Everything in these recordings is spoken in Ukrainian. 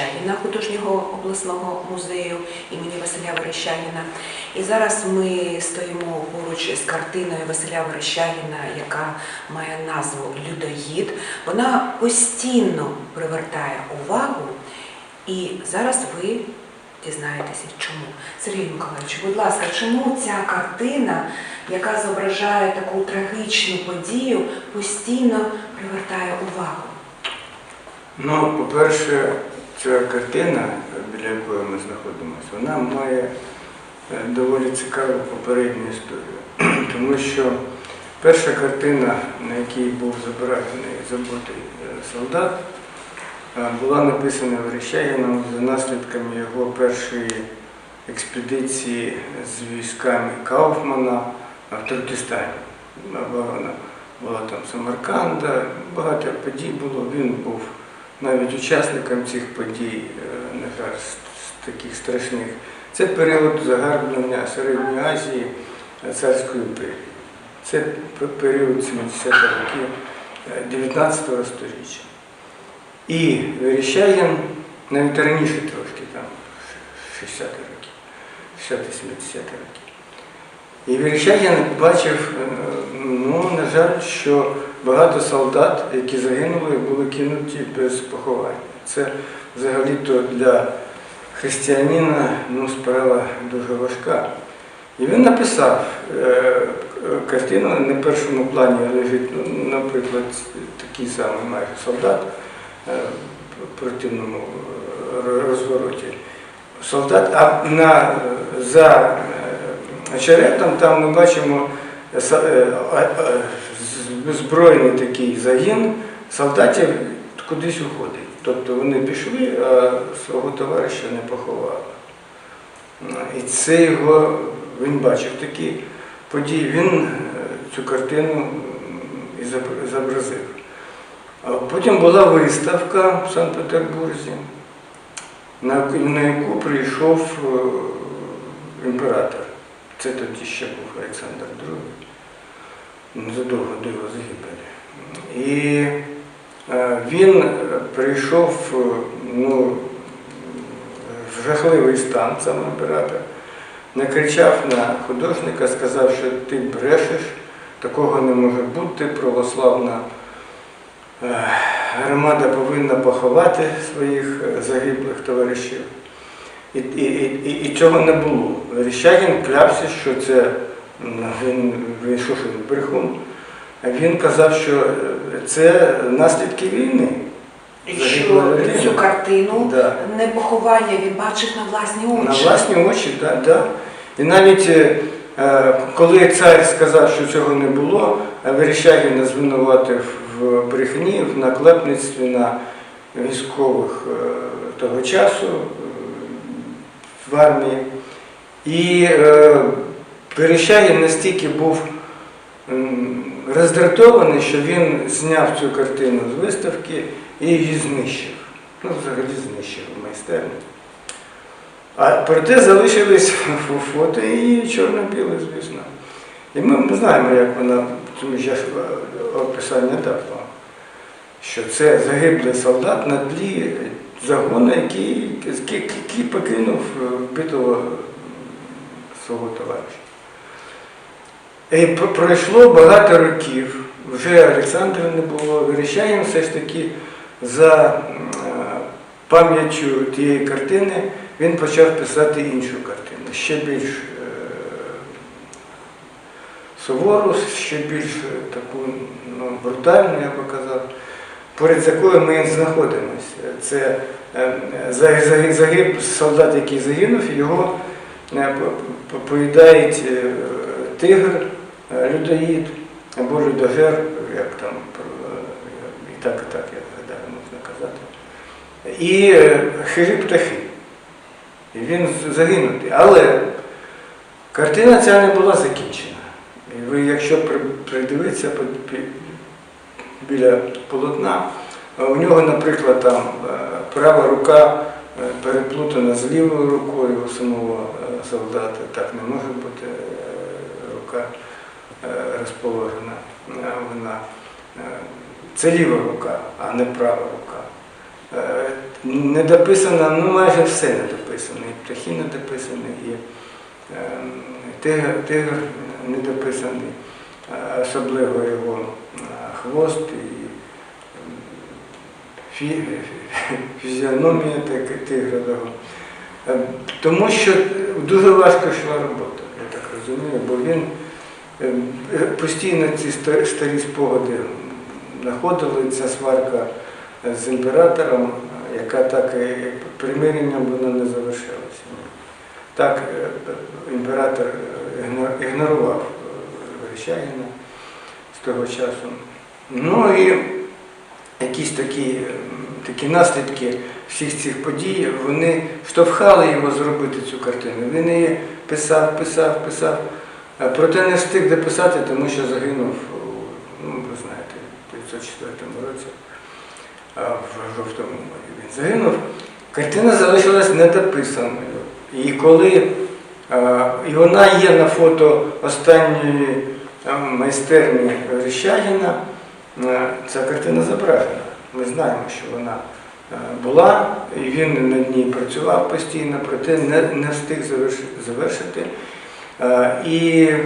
Верещаніна, художнього обласного музею імені Василя Верещаніна. І зараз ми стоїмо поруч з картиною Василя Верещаніна, яка має назву Людоїд. Вона постійно привертає увагу, і зараз ви дізнаєтеся, чому. Сергій Миколаївич, будь ласка, чому ця картина, яка зображає таку трагічну подію, постійно привертає увагу? Ну, по-перше, ця картина, біля якої ми знаходимося, вона має е, доволі цікаву попередню історію. Тому що перша картина, на якій був зображений забутий е, солдат, е, була написана Верещагіном за наслідками його першої експедиції з військами Кауфмана в Туркестані. Оборона була там Самарканда, багато подій було. Він був навіть учасникам цих подій, е, на жаль, таких страшних. Це період загарблення Середньої Азії е, царської імперії. Це період 70-х років е, 19 століття. І Верещагін навіть раніше трошки, там 60-х років, 60-70-х років. І Верещагін бачив, е, ну, на жаль, що багато солдат, які загинули, були кинуті без поховання. Це взагалі-то для християнина ну, справа дуже важка. І він написав е, картину на першому плані лежить, ну, наприклад, такий самий майже солдат е, в противному е, розвороті. Солдат, а на, за очеретом там ми бачимо збройний такий загін солдатів кудись уходить. Тобто вони пішли, а свого товариша не поховали. І це його, він бачив такі події, він е, цю картину і зобразив. Потім була виставка в Санкт-Петербурзі, на, яку- прийшов е, імператор. Це тоді ще був Олександр II, ну, задовго до його загибелі. І е, він прийшов е, ну, в жахливий стан, сам імператор, накричав на художника, сказав, що ти брешеш, такого не може бути, православна е, громада повинна поховати своїх загиблих товаришів. І, і, і, і, цього не було. Верещагін клявся, що це він, він що, що він брехун. Він казав, що е, це наслідки війни. І що цю картину Да. не поховання він бачить на власні очі. На власні очі, так. Да, І навіть е, е, коли цар сказав, що цього не було, Верещагіна звинуватив в брехні, в наклепництві на військових того часу в армії. І е, Верещагін настільки був роздратований, що він зняв цю картину з виставки і її знищив. Ну, взагалі знищив в майстерні. А проте залишились фото і чорно-біле, звісно. І ми, ми знаємо, як вона, тому що е, описання дав що це загиблий солдат на тлі загону, який, який, покинув е, вбитого свого товариша. І пройшло багато років, вже Олександра не було, Верещагін все ж таки за е, пам'яттю тієї картини. Він почав писати іншу картину, ще більш е, сувору, ще більш е, таку ну, брутальну, я би казав, поряд з якою ми знаходимося. Це е, за- загиб солдат, який загинув, його е, по- по- поїдають е, тигр, е, людоїд або людожер, як там е, і так, і так, я гадаю, можна казати. І е, хижі птахи. І він загинутий. Але картина ця не була закінчена. І ви, якщо придивитися біля полотна, у нього, наприклад, там е, права рука е, переплутана з лівою рукою у самого е, солдата. Так не може бути е, рука е, розположена. Е, Вона, е, це ліва рука, а не права рука. е, не дописано, ну майже все не дописано. І птахи не дописані, і е, тигр, не дописаний, е, особливо його е, хвост і фі, фізіономія тигрового. Е, Тому що дуже важко йшла робота, я так розумію, бо він е, постійно ці старі спогади знаходили, ця сварка з імператором, яка так і примиренням вона не завершилася. Так імператор ігнорував Верещагіна з того часу. Ну і якісь такі, такі наслідки всіх цих подій, вони штовхали його зробити цю картину. Він її писав, писав, писав, проте не встиг дописати, тому що загинув, ну, ви знаєте, в 1904 році в жовтому морі. Він загинув. Картина залишилась недописаною. І коли і вона є на фото останньої майстерні Верещагіна, а, ця картина зображена. Ми знаємо, що вона е, була, і він над ній працював постійно, проте не, не встиг завершити. Е, І е,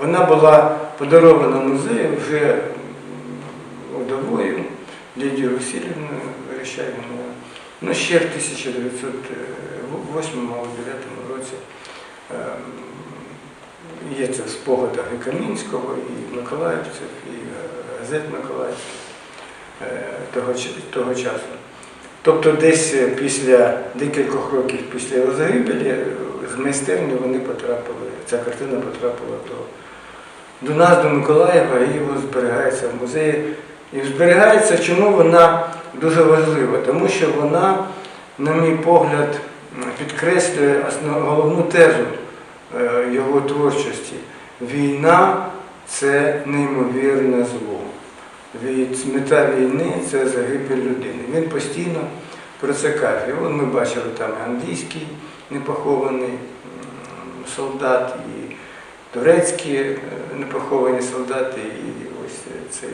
вона була подарована музею вже удовою Лідією Васильівною Верещагіною. Ну, ще в 1908 або 9 році е, є це в спогадах і Камінського, і Миколаївців, і е, газет Миколаївських е, того, того часу. Тобто десь е, після декількох років після його загибелі з майстерні вони потрапили, ця картина потрапила до, до нас, до Миколаєва, і його зберігається в музеї. І зберігається, чому вона дуже важлива? Тому що вона, на мій погляд, підкреслює основ- головну тезу його творчості. Війна це неймовірне зло. Мета війни це загибель людини. Він постійно про це каже. От ми бачили там англійський непохований солдат, і турецькі е, непоховані солдати, і ось е, цей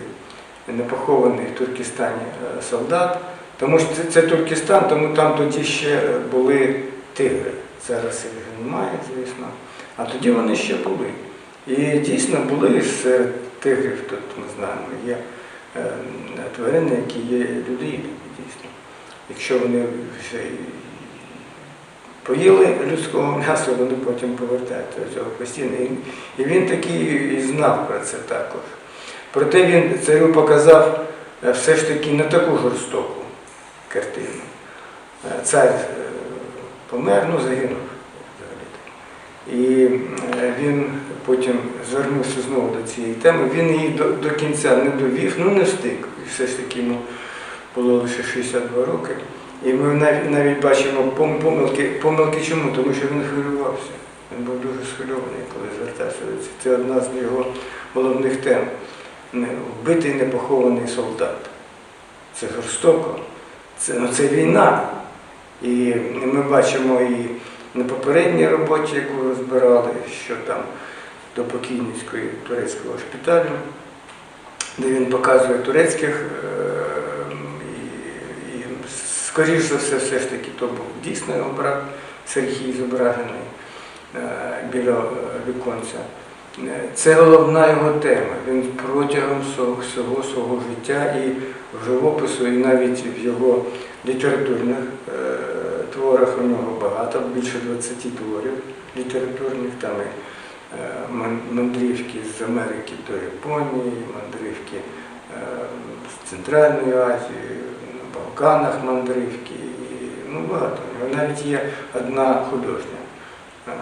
непохований в Туркестані е, солдат. Тому що це, це Туркестан, тому там тоді ще були тигри. Зараз їх немає, звісно. А тоді вони ще були. І дійсно були серед тигрів, тут ми знаємо, є е, тварини, які є людинні, дійсно. Якщо вони вже поїли людського м'яса, вони потім повертаються до цього постійно. І, він такий і знав про це також. Проте він царю показав е, все ж таки не таку жорстоку картину. Е, Цар помер, ну загинув. І е, він потім звернувся знову до цієї теми. Він її до, до кінця не довів, ну не встиг. Все ж таки йому було лише 62 роки. І ми навіть, навіть бачимо помилки, помилки чому? Тому що він хвилювався. Він був дуже схвильований, коли звертався до цього. Це одна з його головних тем. Вбитий непохований солдат. Це жорстоко. Це, ну, це війна. І ми бачимо і на попередній роботі, яку розбирали, що там до покійницької турецького шпиталю, де він показує турецьких, е, і, і скоріш за все, все ж таки, то був дійсно його брат Сергій зображений е, біля е, віконця. Це головна його тема. Він протягом всього, свого життя і в живопису, і навіть в його літературних творах у нього багато, більше 20 творів літературних, там і е, мандрівки з Америки до Японії, мандрівки е, з Центральної Азії, на Балканах мандрівки, ну багато. Навіть є одна художня е,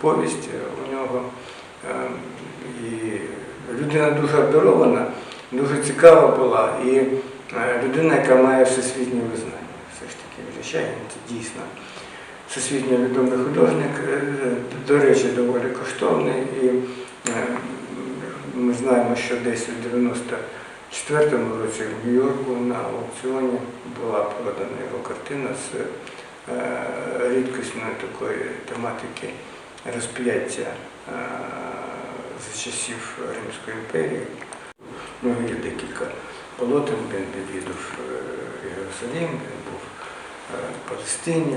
повість у нього. І людина дуже обдарована, дуже цікава була, і людина, яка має всесвітнє визнання. Все ж таки, Верещагін це дійсно всесвітньо відомий художник, е, до речі, доволі коштовний. І е, ми знаємо, що десь у 94-му році в Нью-Йорку на аукціоні була продана його картина з е, рідкісної такої тематики розп'яття е, з часів Римської імперії. Ну, є декілька полотен, він відвідав Єрусалим, він був Палестині,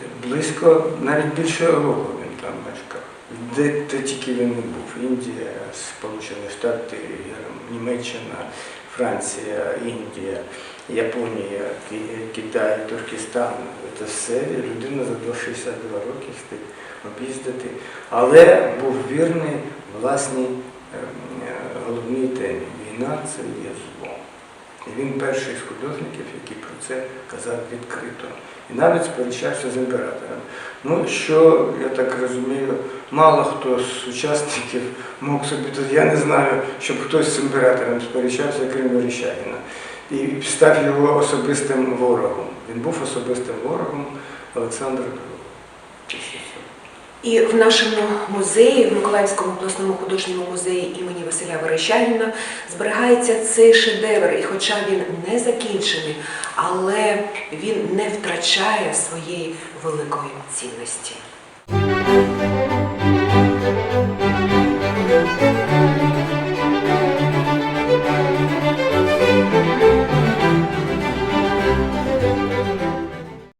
де близько, навіть більше року він там мешкав. Де, де тільки він не був. Індія, Сполучені Штати, Німеччина, Франція, Індія, Японія, Китай, Туркестан. Це все людина за до 62 роки встиг об'їздити, але був вірний власній ем, е, головній темі. Війна це є зло. І він перший з художників, який про це казав відкрито. І навіть сперечався з імператором. Ну, що, я так розумію, мало хто з учасників мог собі, тут я не знаю, щоб хтось з імператором сперечався, крім Верещагіна. І став його особистим ворогом. Він був особистим ворогом Олександра II. І в нашому музеї, в Миколаївському обласному художньому музеї імені Василя Верещаніна, зберігається цей шедевр. І хоча він не закінчений, але він не втрачає своєї великої цінності.